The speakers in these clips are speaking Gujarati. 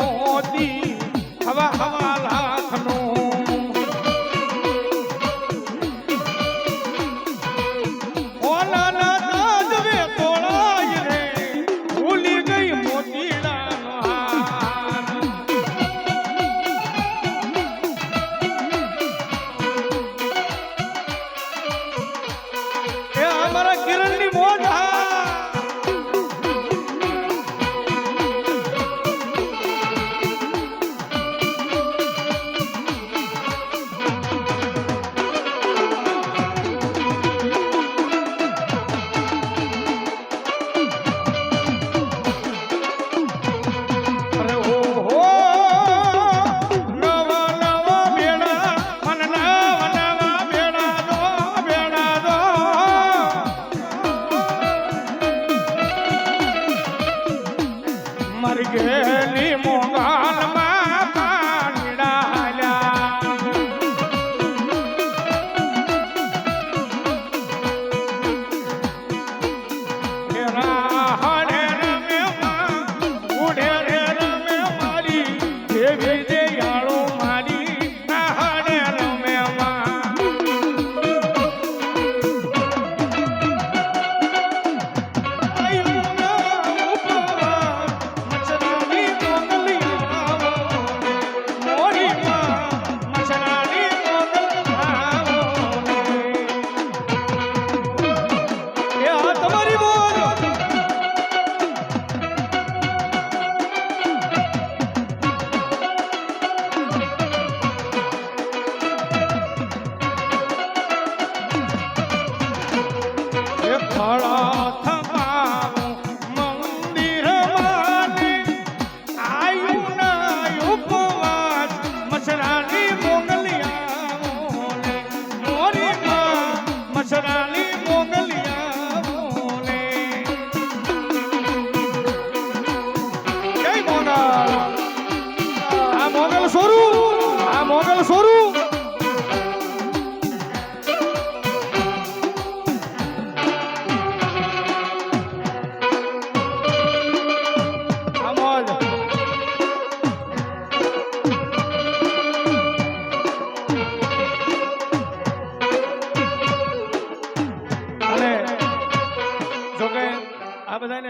મોતી હવા હવા લાખનો મારા કિરણની મોજ શેની મોંઘા 不要说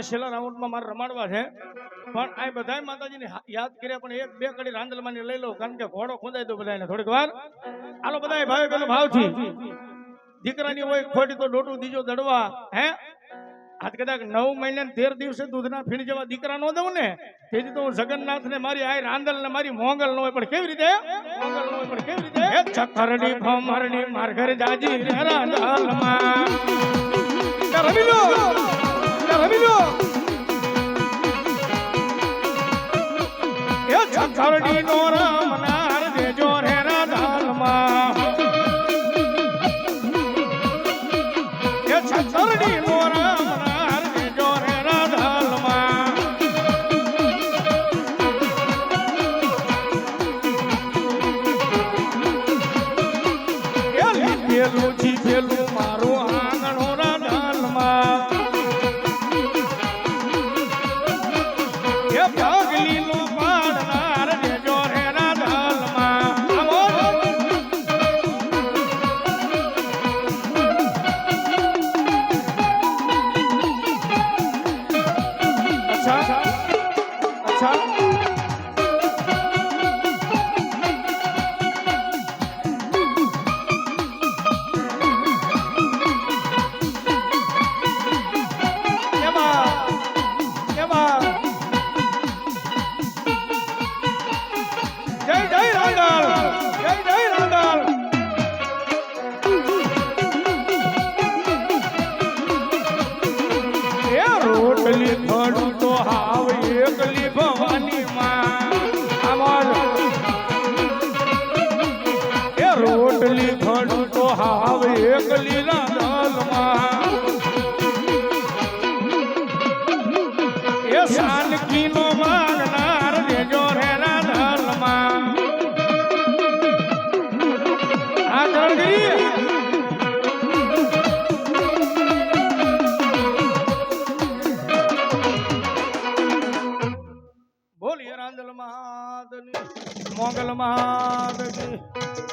અને છેલ્લા રાઉન્ડમાં મારે રમાડવા છે. પણ આ બધાય માતાજીને યાદ કર્યા પણ એક, બે કડી રાંદલમાની લઈ લો કારણ કે ઘોડો ખોદાઈ દો બધાને થોડીક વાર. આલો બધા ભાઈ પેલો ભાવથી. દીકરાની હોય, ખોટી તો ડોટું દીજો દડવા, હે? આજ કદાચ નવ મહિને તેર દિવસે દૂધના ફીણ જેવા દીકરા નો દઉં ને, તેથી તો હું જગન્નાથ ને મારી આય રાંદલ ને મારી મોંગલ નો હોય, પણ કેવી રીતે? મોંગલ નો હોય, પણ કેવી રીતે? ચક્કરડી માર ઘરે જાજી રાંદલ રાંદલમાં. એ નાર દેજો રે એ નો રામ નાર દેજો રે રાધાલમાં. એ લીધેલું મારું આંગણો રાધાલમાં. એ ભાગલીનો પાડનાર ખડું તો હાવ એકલી રાંધલમાં એ સાનકી નો માનનાર દેજો રે રાંધલમાં આ જલ્દી બોલીએ મોગલ મહાદની.